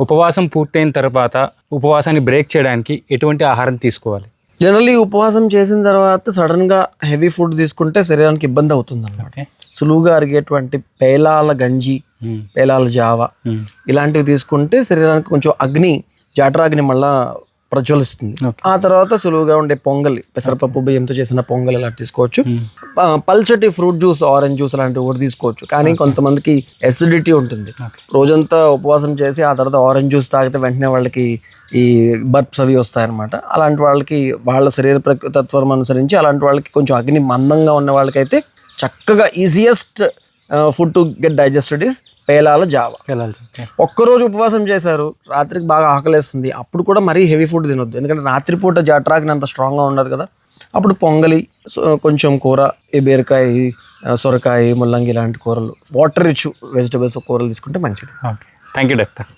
ఉపవాసం పూర్తయిన తర్వాత ఉపవాసాన్ని బ్రేక్ చేయడానికి ఎటువంటి ఆహారం తీసుకోవాలి జనరల్లీ ఉపవాసం చేసిన తర్వాత సడన్గా హెవీ ఫుడ్ తీసుకుంటే శరీరానికి ఇబ్బంది అవుతుంది అన్నమాట ఓకే సులువుగా అరిగేటువంటి పేలాల గంజి. పేలాల జావ. ఇలాంటివి తీసుకుంటే శరీరానికి కొంచెం అగ్ని జఠరాగ్ని మళ్ళా ప్రజ్వలిస్తుంది. ఆ తర్వాత సులువుగా ఉండే పొంగలి పెసరపప్పు బియ్యంతో చేసిన పొంగల్ ఇలా తీసుకోవచ్చు. పల్చటి ఫ్రూట్ జ్యూస్ ఆరెంజ్ జ్యూస్ లాంటివి కూడా తీసుకోవచ్చు. కానీ కొంతమందికి ఎసిడిటీ ఉంటుంది. రోజంతా ఉపవాసం చేసి ఆ తర్వాత ఆరెంజ్ జ్యూస్ తాగితే వెంటనే వాళ్ళకి ఈ బర్ప్స్ అవి వస్తాయన్నమాట. అలాంటి వాళ్ళకి వాళ్ళ శరీర ప్రకృతత్వం అనుసరించి అలాంటి వాళ్ళకి కొంచెం అగ్ని మందంగా ఉన్న వాళ్ళకైతే చక్కగా easiest food to get digested is పేలాల జావ. ఒక్కరోజు ఉపవాసం చేశారు రాత్రికి బాగా ఆకలేస్తుంది. అప్పుడు కూడా మరీ హెవీ ఫుడ్ తినొద్దు. ఎందుకంటే రాత్రిపూట జఠరాగ్ని అంత స్ట్రాంగ్గా ఉండదు కదా. అప్పుడు పొంగలి కొంచెం కూర ఈ బీరకాయ సొరకాయ ముల్లంగి ఇలాంటి కూరలు వాటర్ రిచ్ వెజిటబుల్స్ కూరలు తీసుకుంటే మంచిది. Okay thank you doctor